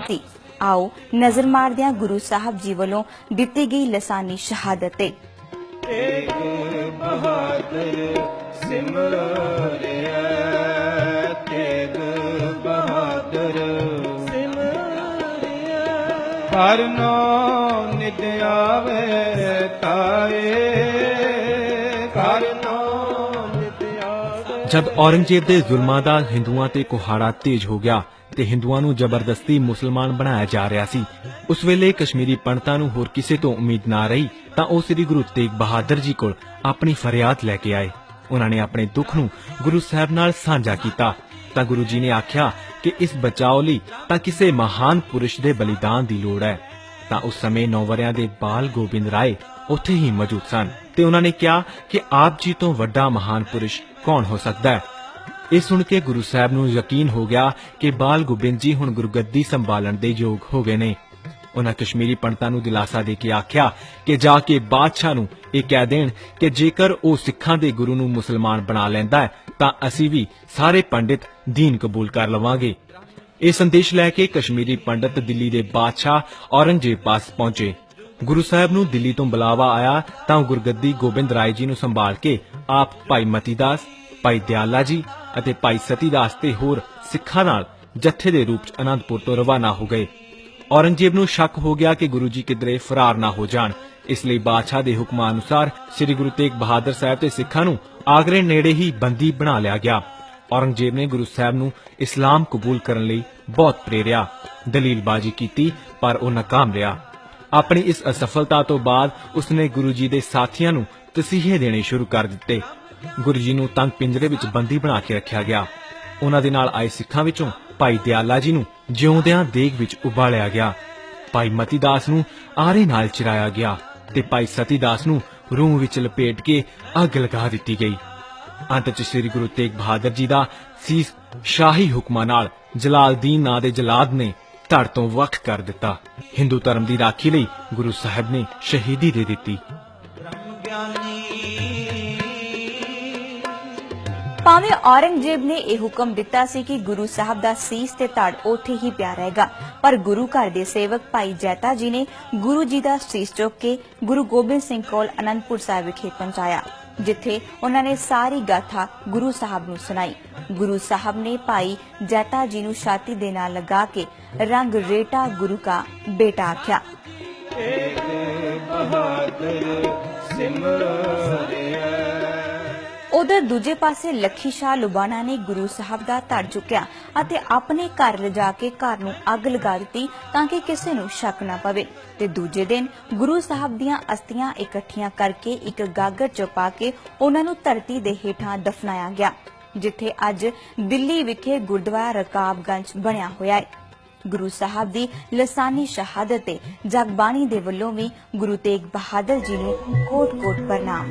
ਸੀ ਆਓ ਨਜ਼ਰ ਮਾਰਦੇ ਹਾਂ ਗੁਰੂ ਸਾਹਿਬ ਜੀ ਵੱਲੋਂ ਦਿੱਤੀ ਗਈ ਲਸਾਨੀ ਸ਼ਹਾਦਤ ਤੇ। ਏਕ ਬਹਾਦਰ ਸਿਮਰਿਆ ਤੇਗ ਬਹਾਦਰ ਸਿਮਰਿਆ ਹਰ ਨੋ ਨਿਤ ਆਵੇ ਤਾਏ ਹਰ ਨੋ ਨਿਤ ਆਵੇ। ਜਦ ਔਰੰਗਜ਼ੇਬ ਦੇ ਜ਼ੁਲਮਾਂ ਦਾ ਹਿੰਦੂਆਂ ਤੇ ਕੁਹਾੜਾ ਤੇਜ਼ ਹੋ ਗਿਆ ਤੇ ਹਿੰਦੂਆਂ ਨੂੰ ਜ਼ਬਰਦਸਤੀ ਮੁਸਲਮਾਨ ਬਣਾਇਆ ਜਾ ਰਿਹਾ ਸੀ। ਉਸ ਵੇਲੇ ਕਸ਼ਮੀਰੀ ਪੰਡਤਾਂ ਨੂੰ ਹੋਰ ਕਿਸੇ ਤੋਂ ਉਮੀਦ ਨਾ ਰਹੀ, ਤਾਂ ਉਹ ਸ੍ਰੀ ਗੁਰੂ ਤੇਗ ਬਹਾਦਰ ਜੀ ਕੋਲ ਆਪਣੀ ਫਰਿਆਦ ਲੈ ਕੇ ਆਏ। ਉਹਨਾਂ ਨੇ ਆਪਣੇ ਦੁੱਖ ਨੂੰ ਗੁਰੂ ਸਾਹਿਬ ਨਾਲ ਸਾਂਝਾ ਕੀਤਾ। ਤਾਂ ਗੁਰੂ ਜੀ ਨੇ ਆਖਿਆ ਕਿ ਇਸ ਬਚਾਓ ਲਈ ਤਾਂ ਕਿਸੇ ਮਹਾਨ ਪੁਰਸ਼ ਦੇ ਬਲੀਦਾਨ ਦੀ ਲੋੜ ਹੈ। ਤਾਂ ਉਸ ਸਮੇਂ ਨੌ ਵਰਿਆਂ ਦੇ ਬਾਲ ਗੋਬਿੰਦ ਰਾਏ ਉੱਥੇ ਹੀ ਮੌਜੂਦ ਸਨ ਤੇ ਉਹਨਾਂ ਨੇ ਕਿਹਾ ਕਿ ਆਪ ਜੀ ਤੋਂ ਵੱਡਾ ਮਹਾਨ ਪੁਰਸ਼ ਕੌਣ ਹੋ ਸਕਦਾ ਹੈ? ਇਹ ਸੁਣ ਕੇ ਗੁਰੂ ਸਾਹਿਬ ਨੂੰ ਯਕੀਨ ਹੋ ਗਿਆ ਕਿ ਬਾਲ ਗੋਬਿੰਦ ਜੀ ਹੁਣ ਗੁਰਗੱਦੀ ਸੰਭਾਲਣ ਦੇ ਯੋਗ ਹੋ ਗਏ ਨੇ। ਉਹਨਾਂ ਕਸ਼ਮੀਰੀ ਪੰਡਤਾਂ ਨੂੰ ਦਿਲਾਸਾ ਦੇ ਕੇ ਆਖਿਆ ਕਿ ਜਾ ਕੇ ਬਾਦਸ਼ਾਹ ਨੂੰ ਇਹ ਕਹਿ ਦੇਣ ਕਿ ਜੇਕਰ ਉਹ ਸਿੱਖਾਂ ਦੇ ਗੁਰੂ ਨੂੰ ਮੁਸਲਮਾਨ ਬਣਾ ਲੈਂਦਾ ਹੈ, ਤਾਂ ਅਸੀਂ ਵੀ ਸਾਰੇ ਪੰਡਿਤ ਦੀਨ ਕਬੂਲ ਕਰ ਲਵਾਂਗੇ। ਇਹ ਸੰਦੇਸ਼ ਲੈ ਕੇ ਕਸ਼ਮੀਰੀ ਪੰਡਤ ਦਿੱਲੀ ਦੇ ਬਾਦਸ਼ਾਹ ਔਰੰਗਜ਼ੇਬ ਪਾਸ ਪਹੁੰਚੇ। ਗੁਰੂ ਸਾਹਿਬ ਨੂੰ ਦਿੱਲੀ ਤੋਂ ਬੁਲਾਵਾ ਆਇਆ ਤਾਂ ਗੁਰਗੱਦੀ ਗੋਬਿੰਦ ਰਾਏ ਜੀ ਨੂੰ ਸੰਭਾਲ ਕੇ ਆਪ ਭਾਈ ਮਤੀਦਾਸ, ਭਾਈ ਦਿਆਲਾ ਜੀ ਅਤੇ ਭਾਈ ਸਤੀਦਾਸ ਤੇ ਹੋਰ ਸਿੱਖਾਂ ਨਾਲ ਜੱਥੇ ਦੇ ਰੂਪ ਚ ਅਨੰਦਪੁਰ ਤੋਂ ਰਵਾਨਾ ਹੋ ਗਏ। ਔਰੰਗਜ਼ੇਬ ਨੂੰ ਸ਼ੱਕ ਹੋ ਗਿਆ ਕਿ ਗੁਰੂ ਜੀ ਕਿਧਰੇ ਫਰਾਰ ਨਾ ਹੋ ਜਾਣ। ਇਸ ਲਈ ਬਾਦਸ਼ਾਹ ਦੇ ਹੁਕਮਾਂ ਅਨੁਸਾਰ ਸ੍ਰੀ ਗੁਰੂ ਤੇਗ ਬਹਾਦਰ ਸਾਹਿਬ ਤੇ ਸਿੱਖਾਂ ਨੂੰ ਆਗਰੇ ਨੇੜੇ ਹੀ ਬੰਦੀ ਬਣਾ ਲਿਆ ਗਿਆ। ਔਰੰਗਜ਼ੇਬ ਨੇ ਗੁਰੂ ਸਾਹਿਬ ਨੂੰ ਇਸਲਾਮ ਕਬੂਲ ਕਰਨ ਲਈ ਬਹੁਤ ਪ੍ਰੇਰਿਆ, ਦਲੀਲਬਾਜ਼ੀ ਕੀਤੀ, ਪਰ ਉਹ ਨਾਕਾਮ ਰਿਹਾ। ਆਪਣੀ ਇਸ ਅਸਫਲਤਾ ਤੋਂ ਬਾਅਦ ਉਸਨੇ ਗੁਰੂ ਜੀ ਦੇ ਸਾਥੀਆਂ ਨੂੰ ਤਸੀਹੇ ਦੇਣੇ ਸ਼ੁਰੂ ਕਰ ਦਿੱਤੇ। ਗੁਰੂ ਜੀ ਨੂੰ ਤੰਗ ਪਿੰਜਰੇ ਵਿੱਚ ਬੰਦੀ ਬਣਾ ਕੇ ਰੱਖਿਆ ਗਿਆ। ਉਹਨਾਂ ਦੇ ਨਾਲ ਆਏ ਸਿੱਖਾਂ ਵਿੱਚੋਂ ਭਾਈ ਦਿਆਲਾ ਜੀ ਨੂੰ ਜਿਉਂਦਿਆਂ ਦੇਗ ਵਿੱਚ ਉਬਾਲਿਆ ਗਿਆ। ਭਾਈ ਮਤੀਦਾਸ ਨੂੰ ਆਰੇ ਨਾਲ ਚਿਰਾਇਆ ਗਿਆ ਤੇ ਭਾਈ ਸਤੀਦਾਸ ਨੂੰ ਰੂਹ ਵਿੱਚ ਲਪੇਟ ਕੇ ਅੱਗ ਲਗਾ ਦਿੱਤੀ ਗਈ। ਅੰਤ ਚ ਸ੍ਰੀ ਗੁਰੂ ਤੇਗ ਬਹਾਦਰ ਜੀ ਦਾ ਸੀਸ ਸ਼ਾਹੀ ਹੁਕਮਾਂ ਨਾਲ ਜਲਾਲਦੀਨ ਨਾਂ ਦੇ ਜਲਾਦ ਨੇ ਧੜ ਤੋਂ ਵੱਖ ਕਰ ਦਿੱਤਾ। ਹਿੰਦੂ ਧਰਮ ਦੀ ਰਾਖੀ ਲਈ ਗੁਰੂ ਸਾਹਿਬ ਨੇ ਸ਼ਹੀਦੀ ਦੇ ਦਿੱਤੀ। ਭਾਵੇਂ ਔਰੰਗਜ਼ੇਬ ਨੇ ਇਹ ਹੁਕਮ ਦਿੱਤਾ ਸੀ ਕਿ ਗੁਰੂ ਸਾਹਿਬ ਦਾ ਸੀਸ ਤੇ ਧੜ ਉੱਥੇ ਹੀ ਪਿਆ ਰਹੇਗਾ, ਪਰ ਗੁਰੂ ਘਰ ਦੇ ਸੇਵਕ ਭਾਈ ਜੈਤਾ ਜੀ ਨੇ ਗੁਰੂ ਜੀ ਦਾ ਸੀਸ ਚੁੱਕ ਕੇ ਗੁਰੂ ਗੋਬਿੰਦ ਸਿੰਘ ਕੋਲ ਅਨੰਦਪੁਰ ਸਾਹਿਬ ਵਿਖੇ ਪਹੁੰਚਾਇਆ, ਜਿੱਥੇ ਉਹਨਾਂ ਨੇ ਸਾਰੀ ਗਾਥਾ ਗੁਰੂ ਸਾਹਿਬ ਨੂੰ ਸੁਣਾਈ। ਗੁਰੂ ਸਾਹਿਬ ਨੇ ਭਾਈ ਜੈਤਾ ਜੀ ਨੂੰ ਛਾਤੀ ਦੇ ਨਾਲ ਲਗਾ ਕੇ ਰੰਗ ਰੇਟਾ ਗੁਰੂ ਕਾ ਬੇਟਾ ਆਖਿਆ। ਏਕ ਬਹਾਦਰ ਸਿਮਰਿਆ ਉਧਰ ਦੂਜੇ ਪਾਸੇ ਲੱਖੀ ਸ਼ਾਹ ਲੁਬਾਨਾ ਨੇ ਗੁਰੂ ਸਾਹਿਬ ਦਾ ਧੜ ਚੁੱਕਿਆ ਅਤੇ ਆਪਣੇ ਘਰ ਲਿਜਾ ਕੇ ਘਰ ਨੂੰ ਅੱਗ ਲਗਾ ਦਿੱਤੀ ਤਾਂ ਕਿ ਕਿਸੇ ਨੂੰ ਸ਼ੱਕ ਨਾ ਪਵੇ। ਤੇ ਦੂਜੇ ਦਿਨ ਗੁਰੂ ਸਾਹਿਬ ਦੀਆਂ ਅਸਥੀਆਂ ਇਕੱਠੀਆਂ ਕਰਕੇ ਇੱਕ ਗਾਗਰ ਚ ਪਾ ਕੇ ਉਹਨਾਂ ਨੂੰ ਧਰਤੀ ਦੇ ਹੇਠਾਂ ਦਫਨਾਇਆ ਗਿਆ, ਜਿੱਥੇ ਅੱਜ ਦਿੱਲੀ ਵਿਖੇ ਗੁਰਦੁਆਰਾ ਰਕਾਬਗੰਜ ਬਣਿਆ ਹੋਇਆ ਹੈ। ਗੁਰੂ ਸਾਹਿਬ ਦੀ ਲਸਾਨੀ ਸ਼ਹਾਦਤ ਤੇ ਜਗਬਾਣੀ ਦੇ ਵੱਲੋਂ ਵੀ ਗੁਰੂ ਤੇਗ ਬਹਾਦਰ ਜੀ ਨੂੰ ਕੋਟ-ਕੋਟ ਪ੍ਰਣਾਮ।